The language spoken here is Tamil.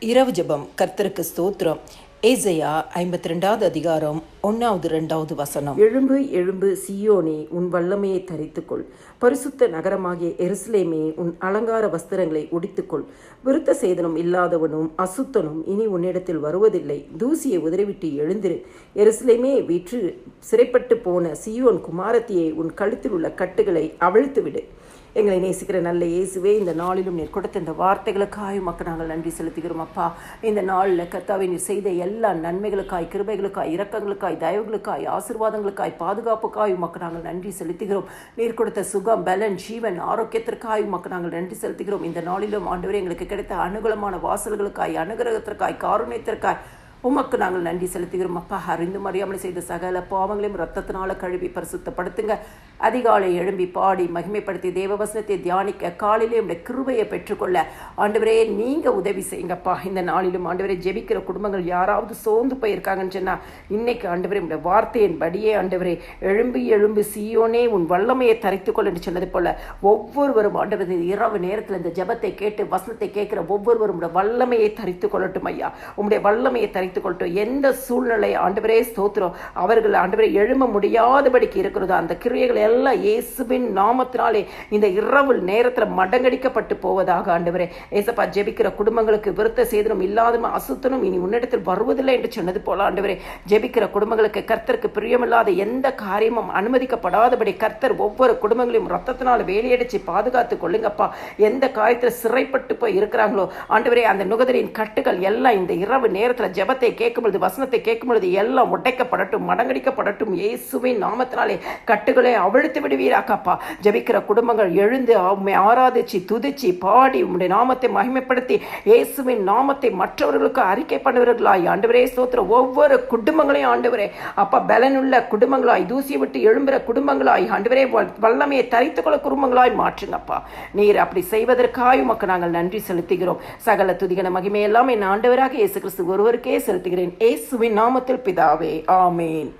இரவு ஜெபம் கர்த்தருக்கு ஸ்தோத்திரம். ஏசையா ஐம்பத்தி ரெண்டாவது அதிகாரம் ஒன்னாவது ரெண்டாவது வசனம். எழும்பு எழும்பு சியோனே உன் வல்லமையை தரித்துக்கொள். பரிசுத்த நகரமாகிய எருசலேமே உன் அலங்கார வஸ்திரங்களை உடித்துக்கொள். விருத்த சேதனம் இல்லாதவனும் அசுத்தனும் இனி உன்னிடத்தில் வருவதில்லை. தூசியை உதறிவிட்டு எழுந்திரு. எருசலேமே வீற்று சிறைப்பட்டு போன சியோன் குமாரத்தியை உன் கழுத்தில் உள்ள கட்டுகளை அவிழ்த்து விடு எங்களை நேசிக்கிற நல்ல இயேசுவே இந்த நாளிலும் நீர் கொடுத்த இந்த வார்த்தைகளுக்காக மக்கள் நாங்கள் நன்றி செலுத்துகிறோம் அப்பா. இந்த நாளில் கர்த்தாவை நீர் செய்த எல்லா நன்மைகளுக்காய் கிருபைகளுக்காய் இரக்கங்களுக்காய் தயவுகளுக்காய் ஆசீர்வாதங்களுக்காய் பாதுகாப்புக்காய் உமக்கு நாங்கள் நன்றி செலுத்துகிறோம். நீர் கொடுத்த சுகம் பலன் ஜீவன் ஆரோக்கியத்திற்காய் உமக்கு நாங்கள் நன்றி செலுத்துகிறோம். இந்த நாளிலும் ஆண்டவரே எங்களுக்கு கிடைத்த அனுகூலமான வாசல்களுக்காய் அனுகிரகத்திற்காய் காருண்யத்திற்காய் உமக்கு நாங்கள் நன்றி செலுத்துகிறோம். அப்பா அறிந்து மறியாமல் செய்த சகல பாவங்களையும் ரத்தத்தினால கழுவி பரிசுத்தப்படுத்துங்க. அதிகாலை எழும்பி பாடி மகிமைப்படுத்தி தேவவசனத்தை தியானிக்க காலையிலே உடைய கிருபையை பெற்றுக்கொள்ள. ஆண்டவரே நீங்க உதவி செய்யுங்கப்பா. இந்த நாளிலும் ஆண்டவரே ஜெபிக்கிற குடும்பங்கள் யாராவது சோர்ந்து போயிருக்காங்கன்னு சொன்னா இன்னைக்கு ஆண்டவரே உடைய வார்த்தையின் படியே ஆண்டவரே எழும்பி எழும்பி சீயோனே உன் வல்லமையை தரைத்துக்கொள் என்று சொன்னது போல ஒவ்வொருவரும் ஆண்டவர் இரவு நேரத்தில் இந்த ஜெபத்தை கேட்டு வசனத்தை கேட்கிற ஒவ்வொருவரும் உடைய வல்லமையை தரித்து கொள்ளட்டும் ஐயா. உங்களுடைய வல்லமையை தரித்து கொள்ளட்டும் எந்த சூழ்நிலை ஆண்டவரே ஸ்தோத்திரம். அவர்கள் ஆண்டவரை எழும முடியாதபடிக்கு இருக்கிறதோ. அந்த கிரியைகள் எல்லாம் இயேசுவின் நாமத்தினாலே இந்த இரவு நேரத்தில் மடங்கடிக்கப்பட்டு போவதாக ஆண்டவரே. ஏசப்பா ஜெபிக்கிற குடும்பங்களுக்கு விருத்த சேதனம் இல்லாத அசுத்தனும் இனி உன்னிடத்தில் வருவதில்லை என்று சொன்னது போல ஆண்டவரே. ஜெபிக்கிற குடும்பங்களுக்கு கர்த்தருக்கு பிரியமில்லாத எந்த காரியமும் அனுமதிக்கப்படாதபடி கர்த்தர் ஒவ்வொரு குடும்பங்களையும் ரத்தத்தினால் வேலையடிச்சு பாதுகாத்து கொள்ளுங்கப்பா. எந்த காரியத்தில் சிறைப்பட்டு போய் இருக்கிறாங்களோ ஆண்டவரே அந்த நுகதரின் கட்டுகள் எல்லாம் இந்த இரவு நேரத்தில் ஜெப ஜெபத்தை கேட்கும் பொழுது வசனத்தை கேட்கும் பொழுது எல்லாம் உடைக்கப்படட்டும் மடங்கடிக்கப்படட்டும். இயேசுவின் நாமத்தினாலே கட்டுகளை அவிழ்த்து விடுவீராக்கப்பா ஜபிக்கிற குடும்பங்கள் எழுந்து உண்மை ஆராதிச்சு துதிச்சு பாடி உம்முடைய நாமத்தை மகிமைப்படுத்தி இயேசுவின் நாமத்தை மற்றவர்களுக்கு அறிக்கை பண்ணுவர்களாய். ஆண்டவரே சோத்திர ஒவ்வொரு குடும்பங்களையும் ஆண்டவரே அப்பா பலனுள்ள குடும்பங்களாய் தூசி விட்டு எழும்புற குடும்பங்களாய் ஆண்டவரே வல்லமையை தரித்துக் கொள்ள குடும்பங்களாய் மாற்றுங்கப்பா. நீர் அப்படி செய்வதற்காக உமக்கு நாங்கள் நன்றி செலுத்துகிறோம். சகல துதிகன மகிமையெல்லாம் என் ஆண்டவராக இயேசு கிறிஸ்து ஒருவருக்கே செலுத்துகிறேன். இயேசுவின் நாமத்தில் பிதாவே ஆமேன்.